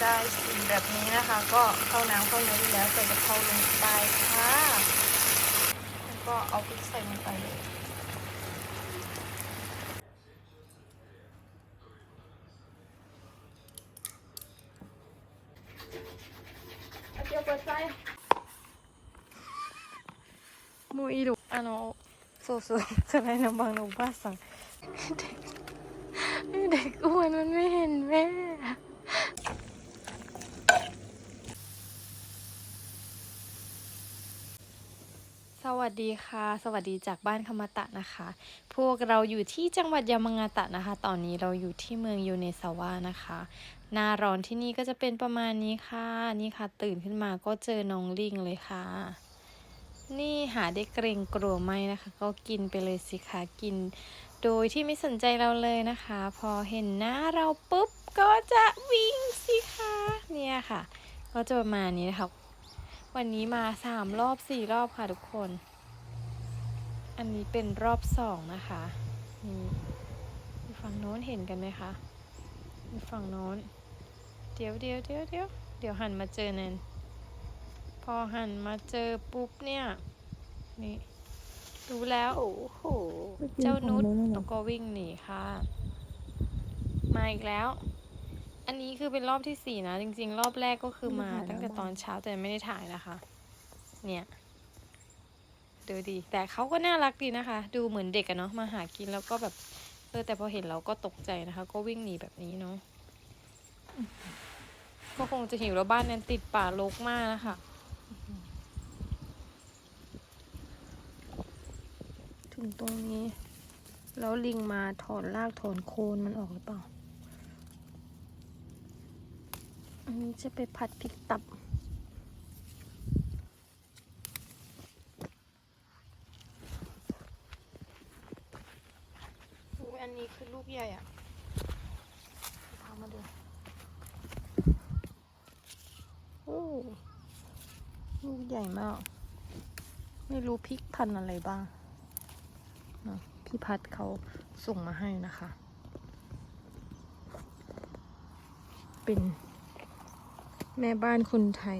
ได้สีแบบนี้นะคะ ก็เข้าน้ำเข้าเนื้ออยู่แล้วใส่กะเพราลงไปค่ะแล้วก็เอาพริกใส่ลงไปเลย เดี๋ยวเปิดไฟ もういるあのそうそうสไลด์น้ำบางのおばあさんเด็ก เด็กอ้วนมันไม่เห็นแม่สวัสดีค่ะ สวัสดีจากบ้านคมาตะนะคะ พวกเราอยู่ที่จังหวัดยามางาตะนะคะ ตอนนี้เราอยู่ที่เมืองยูเนซาวะนะคะ หน้าร้อนที่นี่ก็จะเป็นประมาณนี้ค่ะ นี่ค่ะ ตื่นขึ้นมาก็เจอน้องลิงเลยค่ะ นี่หาได้เกรงกลัวไหมนะคะ ก็กินไปเลยสิคะกิน โดยที่ไม่สนใจเราเลยนะคะ พอเห็นหน้าเราปุ๊บก็จะวิ่งสิคะเนี่ยค่ะ ก็จะประมาณนี้นะคะวันนี้มาสามรอบสี่รอบค่ะทุกคน อันนี้เป็นรอบสองนะคะนี่ฝั่งโน้นเห็นกันไหมคะฝั่งโน้น เดี๋ยวเดี๋ยวเดี๋ยวเดี๋ยวเดี๋ยวหันมาเจอแนนพอหันมาเจอปุ๊บเนี่ยนี่ รู้แล้ว โอ้โห เจ้านุชแล้วก็วิ่งหนีค่ะ มาอีกแล้ว อันนี้คือเป็นรอบที่สี่นะ จริง ๆ รอบแรกก็คือมาตั้งแต่ตอนเช้าแต่ไม่ได้ถ่ายนะคะ เนี่ย ดูดี แต่เขาก็น่ารักดีนะคะ ดูเหมือนเด็กอะเนาะ มาหากินแล้วก็แบบ เออ แต่พอเห็นเราก็ตกใจนะคะ ก็วิ่งหนีแบบนี้เนาะ ก็คงจะหิวแล้วบ้านนั้นติดป่ารกมากนะคะ ถึงตรงนี้ แล้วลิงมาถอนรากถอนโคนมันออกหรือเปล่า อันนี้จะไปผัดพริกตับอุ๊ยอันนี้คือลูกใหญ่อะพามาดูโอ้ลูกใหญ่มาก ไม่รู้พริกพันธุ์อะไรบ้างเนอะ พี่พัดเขาส่งมาให้นะคะ เป็นแม่บ้านคนไทย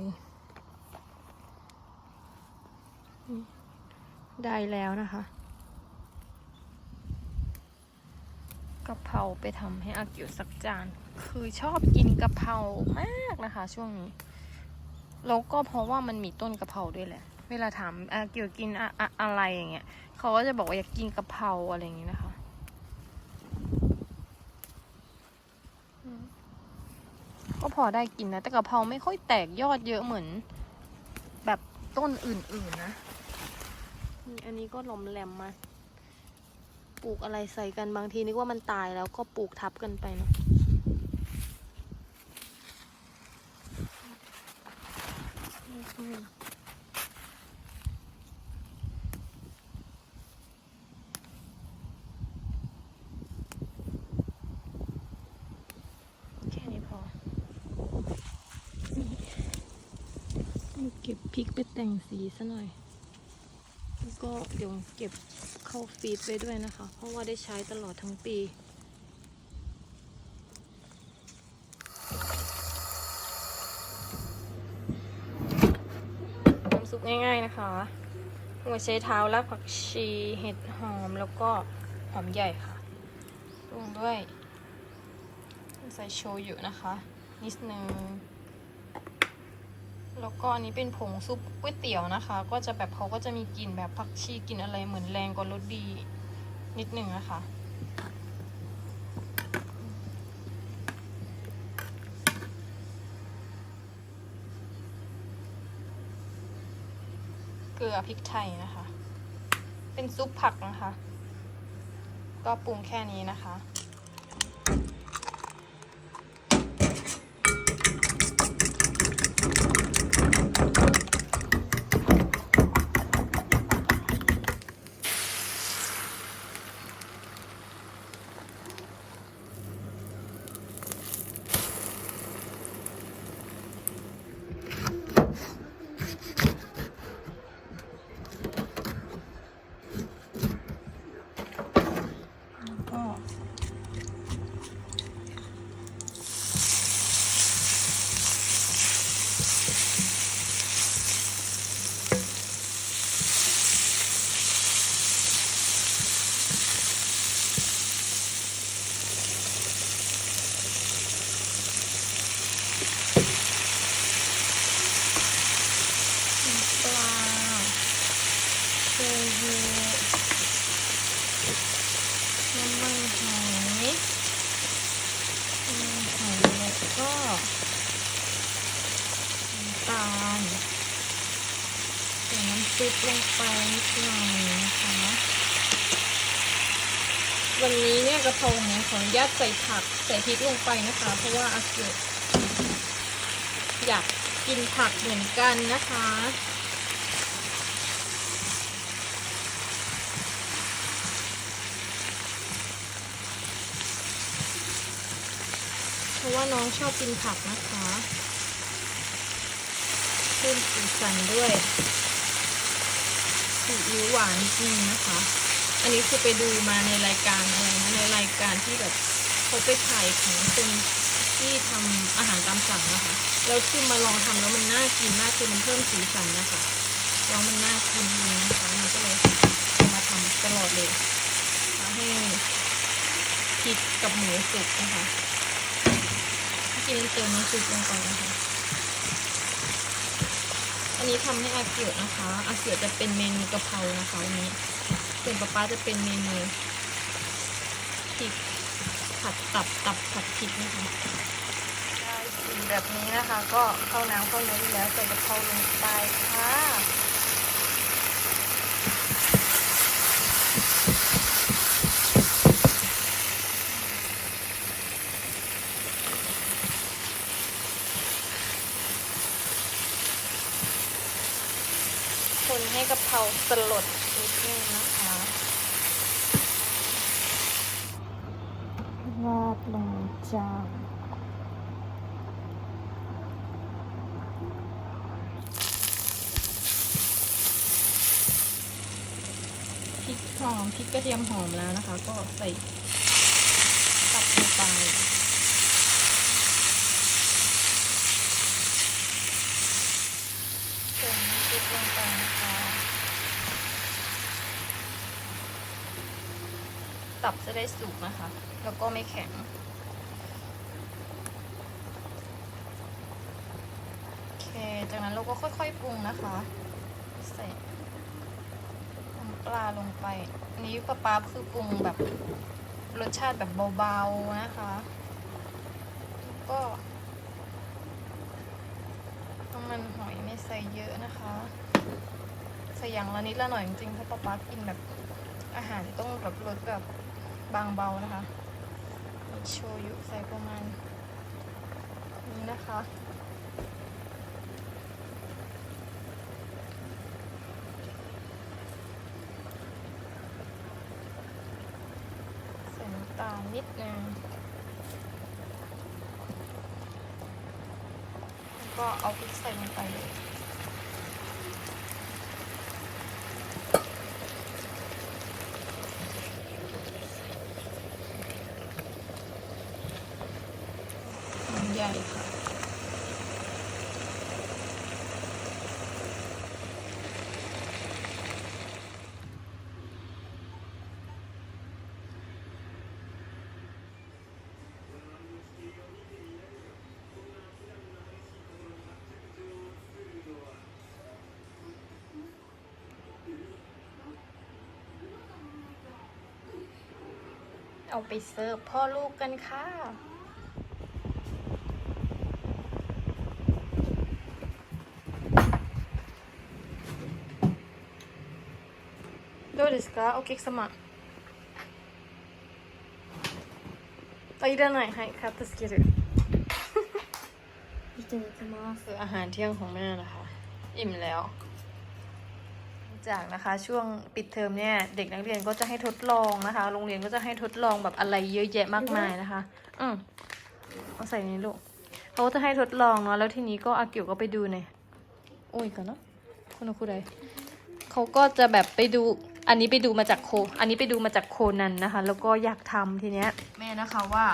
ได้แล้วนะคะกะเพราไปทำให้อากิวสักจาน คือชอบกินกะเพรามากนะคะ ช่วงนี้ แล้วก็เพราะว่ามันมีต้นกะเพราด้วยแหละ เวลาถามอากิวกินอะอะอะไรอย่างเงี้ยเขาก็จะบอกว่าอยากกินกะเพราอะไรอย่างนี้นะคะอืมก็พอได้กินนะ แต่กะเพราไม่ค่อยแตกยอดเยอะเหมือน แบบต้นอื่นๆนะนี่อันนี้ก็หลอมแหลมมา ปลูกอะไรใส่กันบางทีนึกว่ามันตายแล้วก็ปลูกทับกันไปเนอะอืม แค่นี้พอนี่เก็บพ ริกไปแต่งสีซะหน่อย แล้วก็เดี๋ยวเก็บเข้าฟีดไปด้วยนะคะ เพราะว่าได้ใช้ตลอดทั้งปีน้ำซุปง่ายๆนะคะหัวไชเท้ารากผักชีเห็ดหอมแล้วก็หอมใหญ่ค่ะรวมด้วย ใส่โชยุนะคะ นิดนึง แล้วก็อันนี้เป็นผงซุปก๋วยเตี๋ยวนะคะ ก็จะแบบเขาก็จะมีกลิ่นแบบผักชีกลิ่นอะไรเหมือนแรงกว่ารสดีนิดนึงนะคะเกลือพริกไทยนะคะ เป็นซุปผักนะคะ ก็ปรุงแค่นี้นะคะ แล้วก็ ซุปลงไปนิดหน่อยนะคะ วันนี้เนี่ย กะเพราของขออนุญาตใส่ผักใส่พริกลงไปนะคะ เพราะว่าอาเกะอยากกินผักเหมือนกันนะคะเพราะว่าน้องชอบกินผักนะคะเพิ่มสีสันด้วยซีอิ๊วหวานจริงนะคะ อันนี้คือไปดูมาในรายการอะไรนะในรายการที่แบบเขาไปถ่ายของคนที่ทำอาหารตามสั่งนะคะแล้วคือมาลองทำแล้วมันน่ากินมากคือมันเพิ่มสีสันนะคะแล้วมันน่ากินจริงนะคะมันก็เลยเอามาทำตลอดเลยทำให้พริกกับหมูสุกนะคะกินเติมน้ำซุปลงไปนะคะอันนี้ทำให้อาเกียวนะคะอาเกียวจะเป็นเมนูกะเพรานะคะวันนี้ ส่วนป๊าป๊าจะเป็นเมนูพริกผัดตับตับผัดพริกนะคะได้สีแบบนี้นะคะ ก็เข้าน้ำเข้าเนื้อแล้วใส่กะเพราลงไปค่ะคนให้กะเพราสลดนิดนึงนะคะราดลงจานพริกหอมพริ กระเทียมหอมแล้วนะคะ ก็ใส่ตับลงไปเติมน้ำซุปลงไปนะคะตับจะได้สุกนะคะ แล้วก็ไม่แข็งโอเคจากนั้นเราก็ค่อยๆปรุงนะคะ ใส่ ปลาลงไป อันนี้ป้าป๊าคือปรุงแบบรสชาติแบบเบาๆนะคะแล้วก็น้ำมันหอยไม่ใส่เยอะนะคะ ใส่อย่างละนิดละหน่อยจริงๆเพราะป้าป๊ากินแบบอาหารต้องแบบรสแบบบางเบานะคะโชยุใส่ประมาณนี้นะคะ ใส่ นิดนึงก็เอาพริกใส่ลงไปเลย เอาไปเสิร์ฟพ่อลูกกันค่ะ どうですかお客様あいらないはいカットつけるいただきます คืออาหารเที่ยงของแม่นะคะ อิ่มแล้ว จากนะคะช่วงปิดเทอมเนี่ยเด็กนักเรียนก็จะให้ทดลองนะคะ โรงเรียนก็จะให้ทดลองแบบอะไรเยอะแยะมากมายนะคะ อืมเอาใส่นี้ลูกเขาก็จะให้ทดลองเนาะแล้วทีนี้ก็อากิวก็ไปดูในโอ้ยกันเนาะคนละคู่ใดเขาก็จะแบบไปดูอันนี้ไปดูมาจากโค อันนี้ไปดูมาจากโคนันนะคะ แล้วก็อยากทำทีเนี้ย แม่นะคะว่า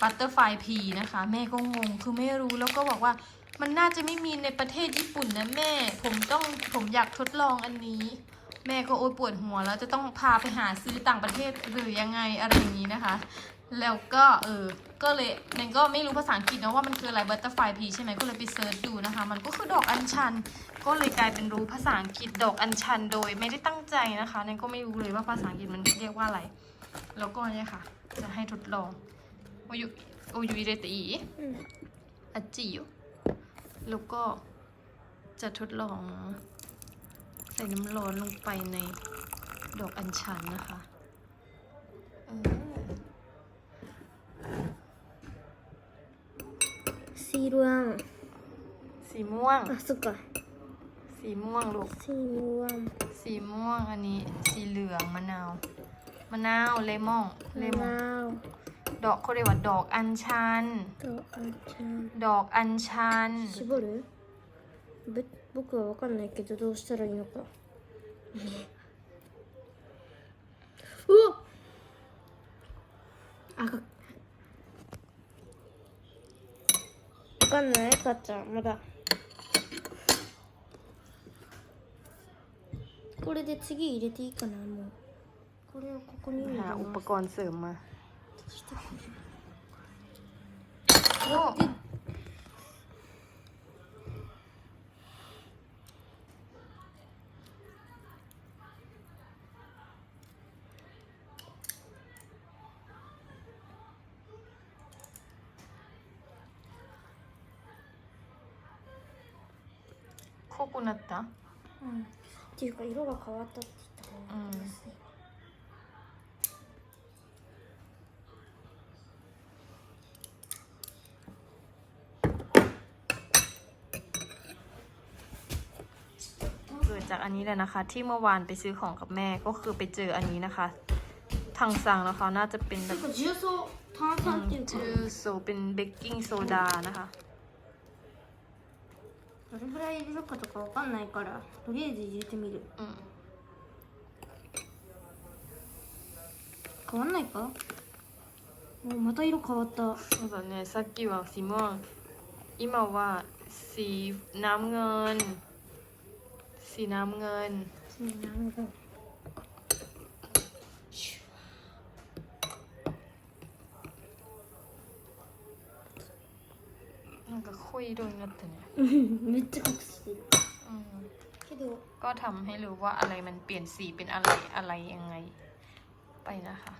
บัตเตอร์ไฟพีนะคะ แม่ก็งงคือไม่รู้แล้วก็บอกว่า มันน่าจะไม่มีในประเทศญี่ปุ่นนะแม่ ผมต้องผมอยากทดลองอันนี้ แม่ก็โอ๊ยปวดหัวแล้วจะต้องพาไปหาซื้อต่างประเทศหรือยังไงอะไรอย่างนี้นะคะ แล้วก็เออ ก็เลยเนนก็ไม่รู้ภาษาอังกฤษนะว่ามันคืออะไรบัตเตอร์ไฟพีใช่ไหมก็เลยไปเซิร์ชดูนะคะ มันก็คือดอกอัญชัน ก็เลยกลายเป็นรู้ภาษาอังกฤษดอกอัญชัน โดยไม่ได้ตั้งใจนะคะเนนก็ไม่รู้เลยว่าภาษาอังกฤษมันเรียกว่าอะไร แล้วก็เนี่ยค่ะ จะให้ทดลองโอยุโอยุอิเรตอีうんอาจิโย แล้วก็จะทดลองใส่น้ำร้อนลงไปในดอกอัญชันนะคะสีม่วงสีม่วง อะสุกะสีม่วงลูก สีม่วง สีม่วงอันนี้ สีเหลืองมะนาว มะนาวเลมอนเลมอน ดอกเขาเรียกว่าดอกอัญชัน とあんちゃん ดอกอัญชัน 絞るぶ僕は分かんないけどどうしたらいいのかうわあか分かんないかっちゃんまだこれで次入れていいかなもうこれをここに入れ หาอุป ます กรณ์เสริมมา わ濃くなったうんっていうか色が変わったって言った方がいいですね、うんจากอันนี้เลยนะคะ ที่เมื่อวานไปซื้อของกับแม่ก็คือไปเจออันนี้นะคะ ทางสั่งนะคะ น่าจะเป็นแบ なん บ か重曹炭酸っていうか、 ชื่อโซเป็นเบกกิ้งโซดานะคะ どれぐらい入れるかとかわかんないからとりあえず入れてみる อืม 変わんないかもうまた色変わった そうだねさっきはสีม่วง今はสีน้ำเงิน สีน้ำเงิน そうなんかなんか濃い色になったね、めっちゃ隠してる อืม けど ก็ทำให้รู้ว่าอะไรมันเปลี่ยนสีเป็นอะไรอะไรยังไง ไปนะคะ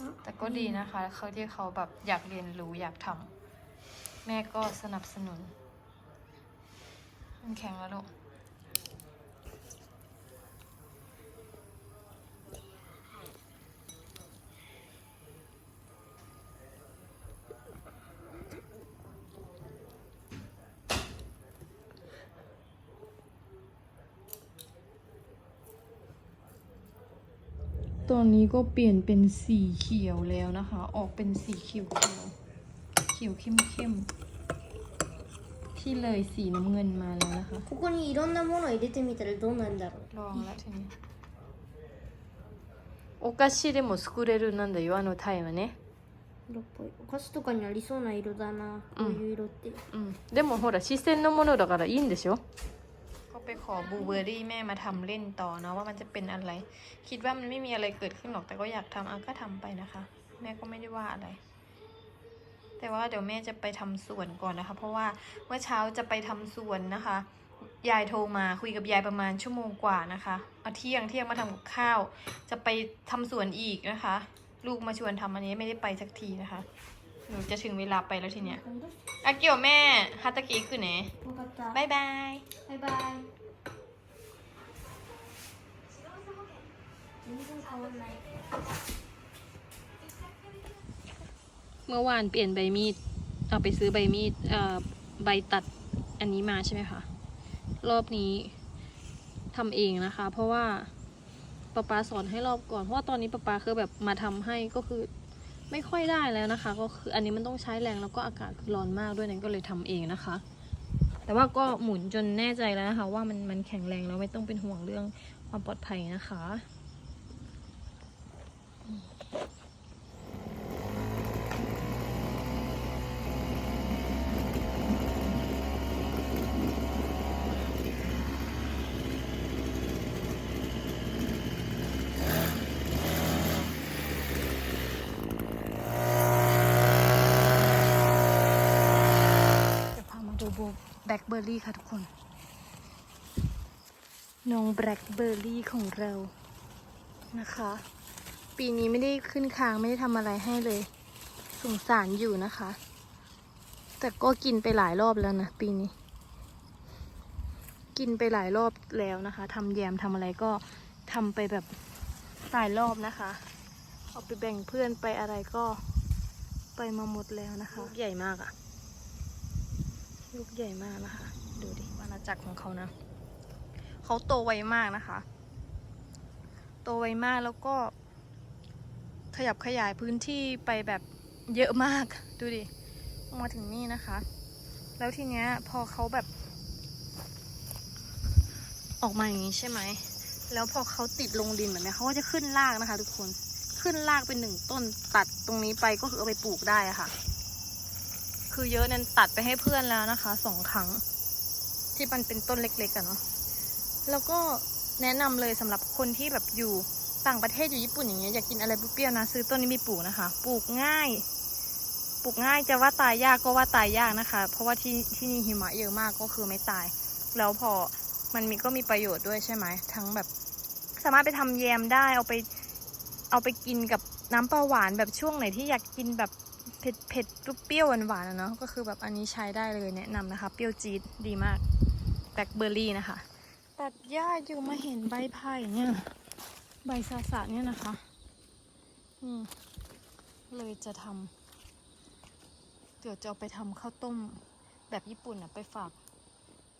あ แต่ก็ดีนะคะ เขาที่เขาแบบอยากเรียนรู้อยากทำแม่ก็สนับสนุน มันแข็งแล้วลูกตอนนี้ก็เปลี่ยนเป็นสีเขียวแล้วนะคะ ออกเป็นสีเขียวเขียวเขียวเข้มเข้ม ที่เลยสีน้ำเงินมาแล้วนะคะ ここにいろんなもの入れてみたらどうなんだろう ลองแล้วทีนี้お菓子でも作れるなんだよあのタイはね色っぽいお菓子とかにありそうな色だなこういう色って、うんでもほら自然のものだからいいんでしょก็ไปขอบูเบอรี่แม่มาทำเล่นต่อนะว่ามันจะเป็นอะไร คิดว่ามันไม่มีอะไรเกิดขึ้นหรอกแต่ก็อยากทำอ่ะก็ทำไปนะคะ แม่ก็ไม่ได้ว่าอะไร แต่ว่าเดี๋ยวแม่จะไปทำสวนก่อนนะคะ เพราะว่าเมื่อเช้าจะไปทำสวนนะคะ ยายโทรมาคุยกับยายประมาณชั่วโมงกว่านะคะเอาเที่ยงเที่ยงมาทำกับข้าว จะไปทำสวนอีกนะคะ ลูกมาชวนทำอันนี้ไม่ได้ไปสักทีนะคะหนูจะถึงเวลาไปแล้วทีเนี้ยอาเกียวแม่ฮาตากิคือไหน 分かった บายบาย バイバイ全然変わんない เมื่อวานเปลี่ยนใบมีด เอาไปซื้อใบมีดใบตัดอันนี้มาใช่ไหมคะ รอบนี้ทำเองนะคะ เพราะว่าป๊าป๊าสอนให้รอบก่อน เพราะว่าตอนนี้ป๊าป๊าคือแบบมาทำให้ก็คือไม่ค่อยได้แล้วนะคะ ก็คืออันนี้มันต้องใช้แรงแล้วก็อากาศคือร้อนมากด้วยนั้นก็เลยทำเองนะคะ แต่ว่าก็หมุนจนแน่ใจแล้วนะคะ ว่ามันมันแข็งแรงแล้วไม่ต้องเป็นห่วงเรื่องความปลอดภัยนะคะพามาดูโบแบล็ค เบอร์รี่ค่ะทุกคน น้องแบล็คเบอร์รี่ของเรานะคะ ปีนี้ไม่ได้ขึ้นค้างไม่ได้ทำอะไรให้เลย สงสารอยู่นะคะ แต่ก็กินไปหลายรอบแล้วนะปีนี้ กินไปหลายรอบแล้วนะคะทำแยมทำอะไรก็ทำไปแบบหลายรอบนะคะ เอาไปแบ่งเพื่อนไปอะไรก็ไปมาหมดแล้วนะคะลูกใหญ่มากอะ ลูกใหญ่มากนะคะ ดูดิอาณาจักรของเขานะ เขาโตไวมากนะคะ โตไวมากแล้วก็ ขยับขยายพื้นที่ไปแบบเยอะมาก ดูดิ มาถึงนี่นะคะ แล้วทีเนี้ยพอเขาแบบ ออกมาอย่างนี้ใช่ไหม แล้วพอเขาติดลงดินแบบนี้เขาก็จะขึ้นรากนะคะ ทุกคน ขึ้นรากเป็นหนึ่งต้นตัดตรงนี้ไปก็คือเอาไปปลูกได้ะค่ะ คือเยอะนั้นตัดไปให้เพื่อนแล้วนะคะสองครั้ง ที่มันเป็นต้นเล็กๆอะเนาะแล้วก็แนะนำเลยสำหรับคนที่แบบอยู่ต่างประเทศอยู่ญี่ปุ่นอย่างเงี้ยอยากกินอะไรเปรี้ยวๆนะซื้อต้นนี้ไปปลูกนะคะ ปลูกง่าย ปลูกง่ายจะว่าตายยากก็ว่าตายยากนะคะ เพราะว่าที่ที่นี่หิมะเยอะมากก็คือไม่ตาย แล้วพอมันมีก็มีประโยชน์ด้วยใช่ไหมทั้งแบบ สามารถไปทำแยมได้เอาไปเอาไปกินกับน้ำปลาหวานแบบช่วงไหนที่อยากกินแบบ เผ็ดเผ็ดเปรี้ยวหวานๆเนาะก็คือแบบอันนี้ใช้ได้เลยแนะนำนะคะ เปรี้ยวจี๊ดดีมากแบล็คเบอร์รี่นะคะ ตัดหญ้าอยู่มาเห็นใบไผ่เนี่ย ใบซาสะเนี่ยนะคะนี่เลยจะทำเดี๋ยวจะเอาไปทำข้าวต้มแบบญี่ปุ่นอะไปฝาก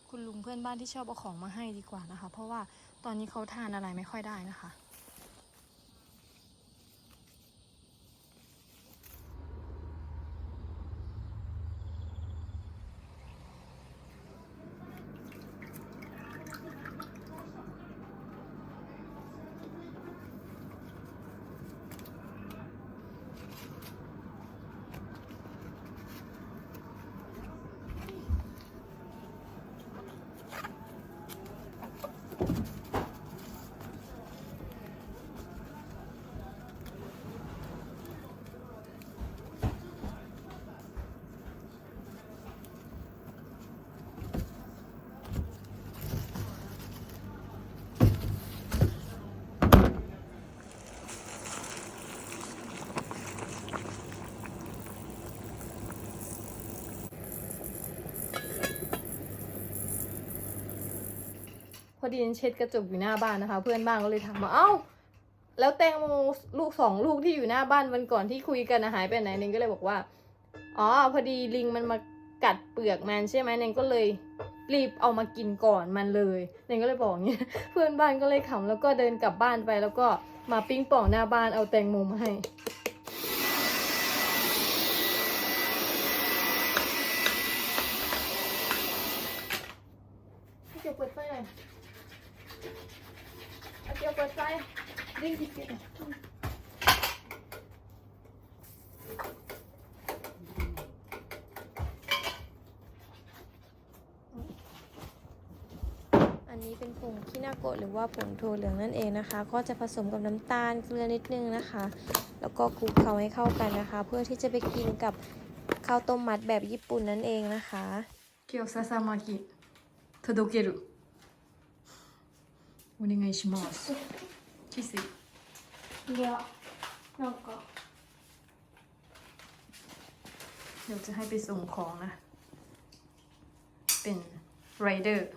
คุณลุงเพื่อนบ้านที่ชอบเอาของมาให้ดีกว่านะคะ เพราะว่าตอนนี้เขาทานอะไรไม่ค่อยได้นะคะ พอดีเช็ดกระจกอยู่หน้าบ้านนะคะ เพื่อนบ้านก็เลยถามว่าเอ้าแล้วแตงโมลูกสองลูกที่อยู่หน้าบ้านวันก่อนที่คุยกันนะหายไปไหนเนงก็เลยบอกว่าอ๋อพอดีลิงมันมากัดเปลือกมันใช่ไหมเนงก็เลยรีบเอามากินก่อนมันเลยเนงก็เลยบอกอย่างเงี้ยเพื่อนบ้านก็เลยขำแล้วก็เดินกลับบ้านไปแล้วก็มาปิ้งป่องหน้าบ้านเอาแตงโมมาให้ เดี๋ยวเปิดไฟหน่อยเอาเดี๋ยวเปิดไฟดิ้งติดติด อันนี้เป็นผงคินาโกะหรือว่าผงถั่วเหลืองนั่นเองนะคะ ก็จะผสมกับน้ำตาลเกลือนิดนึงนะคะ แล้วก็คลุกเคล้าให้เข้ากันนะคะ เพื่อที่จะไปกินกับข้าวต้มมัดแบบญี่ปุ่นนั่นเองนะคะเกียวซาซามากิ届けるお願いします キスいやなんか เดี๋ยวจะให้ไปส่งของนะ เป็นไรเดอร์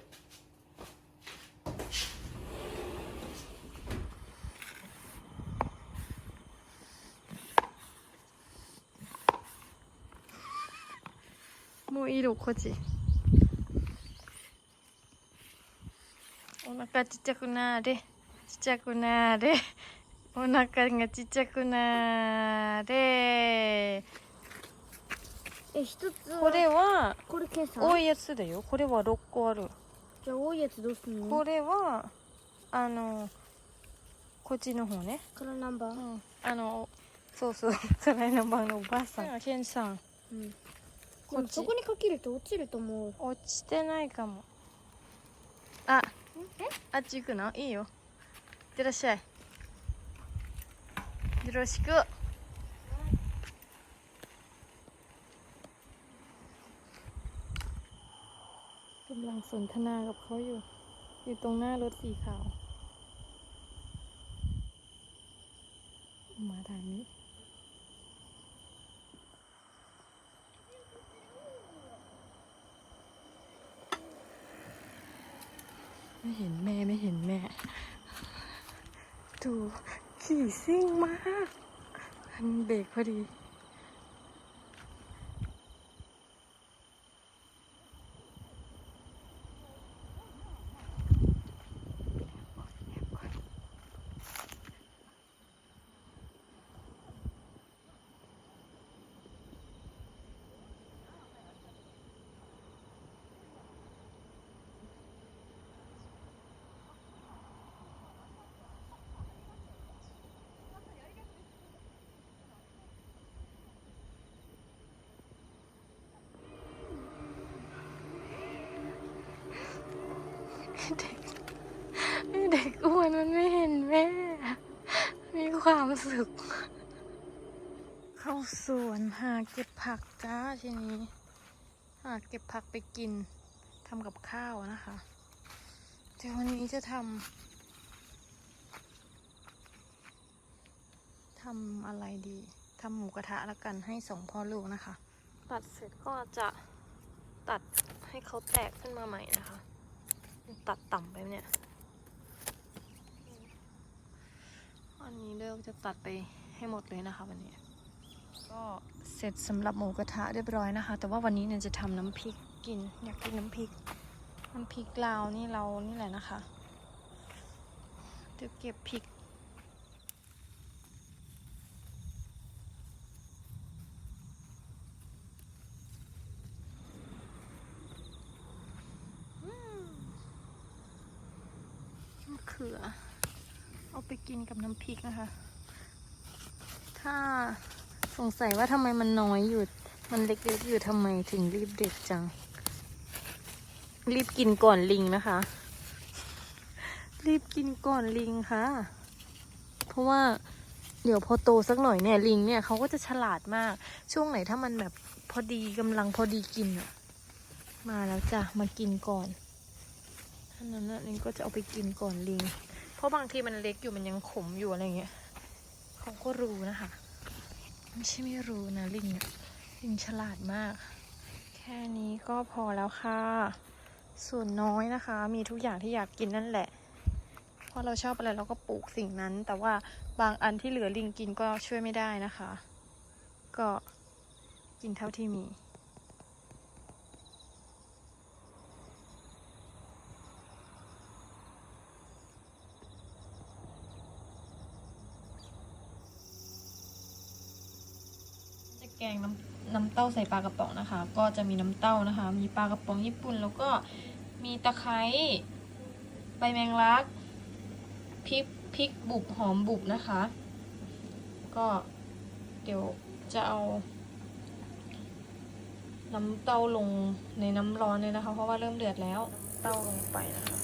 もういいのこっちお腹ちっちゃくなれ ちっちゃくなれ。お腹がちっちゃくなれ。え一つこれはこれ計算？多いやつだよ。これは6個ある。じゃあ多いやつどうすんの？これはあのこっちの方ね。カラーナンバー？うん。あのそうそう。カライナバーのおばあさん。ケンさん。うん。こっち。そこにかけると落ちると思う。落ちてないかも。ああっち行くの？いいよ。いってらっしゃいよろしくกำลังสนทนากับเขาอยู่ อยู่ตรงหน้ารถสีขาว มาทางนี้ เห็นแม่ไม่เห็นแม่ ดูขี่ซิ่งมาก อันเบรกพอดี เด็กเด็กอ้วนมันไม่เห็นแม่ มีความสุข เข้าสวนหาเก็บผักจ้าทีนี้ หาเก็บผักไปกินทำกับข้าวนะคะเดี๋ยววันนี้จะทำทำอะไรดีทำหมูกระทะแล้วกันให้สองพ่อลูกนะคะ ตัดเสร็จก็จะตัดให้เขาแตกขึ้นมาใหม่นะคะ ตัดต่ำไปเนี่ยอันนี้เลิกจะตัดไปให้หมดเลยนะคะวันนี้ ก็เสร็จสำหรับหมูกระทะเรียบร้อยนะคะ แต่ว่าวันนี้เนี่ยจะทำน้ำพริกกิน อยากกินน้ำพริก น้ำพริกลาวนี่เรานี่แหละนะคะ จะเก็บพริก มะเขือ เอาไปกินกับน้ำ พริกนะคะ ถ้าสงสัยว่าทำไมมันน้อยอยู่ มันเล็กๆอยู่ทำไมถึงรีบเด็ดจัง รีบกินก่อนลิงนะคะ รีบกินก่อนลิงค่ะ เพราะว่าเดี๋ยวพอโตสักหน่อยเนี่ยลิงเนี่ยเขาก็จะฉลาดมาก ช่วงไหนถ้ามันแบบพอดีกำลังพอดีกินอะมาแล้วจ้ะ มากินก่อนท่านั้นนะลิงก็จะเอาไปกินก่อนลิง ราะบางทีมันเล็กอยู่มันยังขมอยู่อะไรเงี้ยเขาก็รู้นะคะไม่ใช่ไม่รู้นะลิงลิงฉลาดมาก แค่นี้ก็พอแล้วค่ะ ส่วนน้อยนะคะ มีทุกอย่างที่อยากกินนั่นแหละ เพราะเราชอบอะไรเราก็ปลูกสิ่งนั้น แต่ว่าบางอันที่เหลือลิงกินก็ช่วยไม่ได้นะคะ ก็กินเท่าที่มี แกงน้ำน้ำเต้าใส่ปลากระป๋องนะคะ ก็จะมีน้ำเต้านะคะ มีปลากระป๋องญี่ปุ่น แล้วก็มีตะไคร้ใบแมงลักพริกพริกบุบหอมบุบนะคะ ก็เดี๋ยวจะเอา น้ำเต้าลงในน้ำร้อนเลยนะคะ เพราะว่าเริ่มเดือดแล้ว เต้าลงไปนะคะ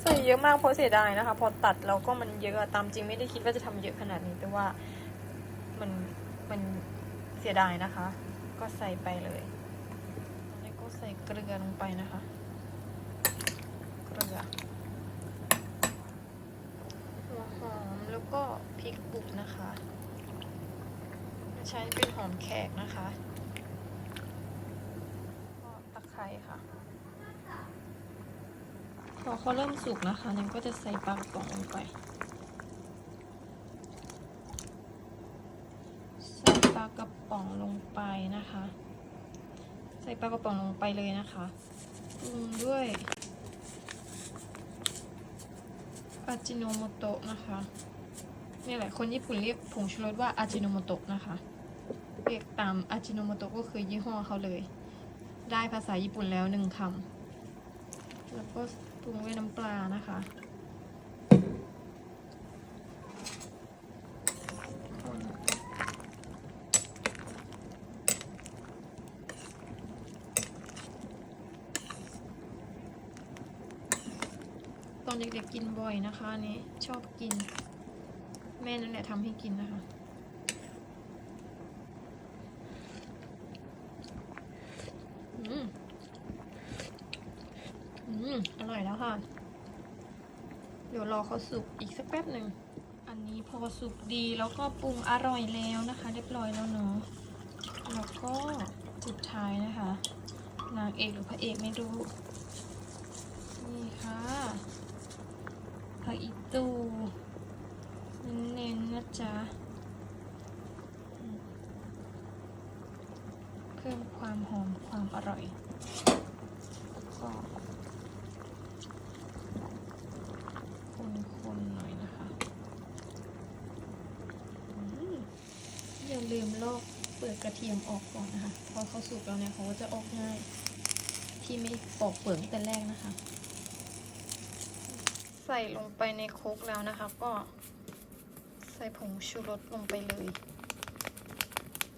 ใส่ เยอะมากเพราะเสียดายนะคะ พอตัดแล้วก็มันเยอะอะตามจริงไม่ได้คิดว่าจะทำเยอะขนาดนี้แต่ว่ามันมันเสียดายนะคะ ก็ใส่ไปเลยแล้วก็ใส่เกลือลงไปนะคะ เกลือหัวหอมแล้วก็พริกบุกนะคะใช้เป็นหอมแขกนะคะก็ตะไคร้ค่ะ พอเขาเริ่มสุกนะคะนันก็จะใส่ปลากระป๋องลงไป ใส่ปลากระป๋องลงไปนะคะ ใส่ปลากระป๋องลงไปเลยนะคะปรุงด้วยอาจิโนโมโตะนะคะนี่แหละคนญี่ปุ่นเรียกผงชูรสว่าอาจิโนโมโตะนะคะ เรียกตามอาจิโนโมโตะก็คือยี่ห้อเขาเลย ได้ภาษาญี่ปุ่นแล้วหนึ่งคำแล้วก็ ปรุงด้วยน้ำปลานะคะตอนเด็กๆกินบ่อยนะคะนนี้ชอบกิน แม่นั่นแหละทำให้กินนะคะ อืม อื มอร่อยแล้วค่ะ เดี๋ยวรอเขาสุกอีกสักแป๊บหนึ่ง อันนี้พอสุกดีแล้วก็ปรุงอร่อยแล้วนะคะ เรียบร้อยแล้วเนาะ แล้วก็สุดท้ายนะคะ นางเอกหรือพระเอกไม่รู้ นี่ค่ะผักอีตูเน้นๆนะจ๊ะอืมเพิ่มความหอมความอร่อยแล้วก็คนๆหน่อยนะคะอืมอย่าลืมลอกเปลือกกระเทียมออกก่อนนะคะ พอเขาสุกแล้วเนี่ยเขาก็จะออกง่าย ที่ไม่ปอกเปลือกแต่แรกนะคะ ใส่ลงไปในโครกแล้วนะคะ ก็ใส่ผงชูรสลงไปเลย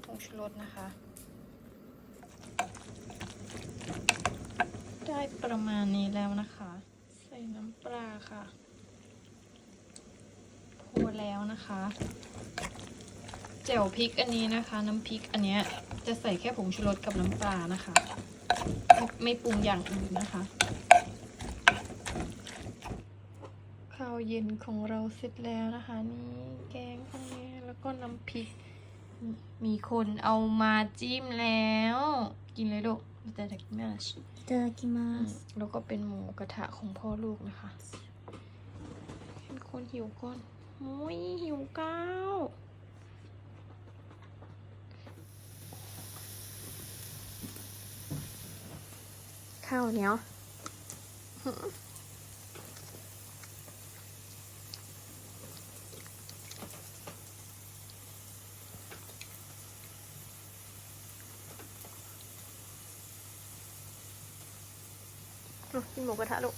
ผงชูรสนะคะ ได้ประมาณนี้แล้วนะคะ ใส่น้ำปลาค่ะ พอแล้วนะคะ แจ่วพริกอันนี้นะคะ น้ำพริกอันเนี้ยจะใส่แค่ผงชูรสกับน้ำปลานะคะ ไม่ไม่ปรุงอย่างอื่นนะคะ ข้าวเย็นของเราเสร็จแล้วนะคะ นี่แกงพวกนี้แล้วก็น้ำพริก มีคนเอามาจิ้มแล้ว กินเลยลูกแต่ดักแมช いただきま อืม す แล้วก็เป็นหมูกระทะของพ่อลูกนะคะเป็นคนหิวก่อนโอ้ยหิวก้าว ข้าวเหนียวลูกกินหมูกระทะลูก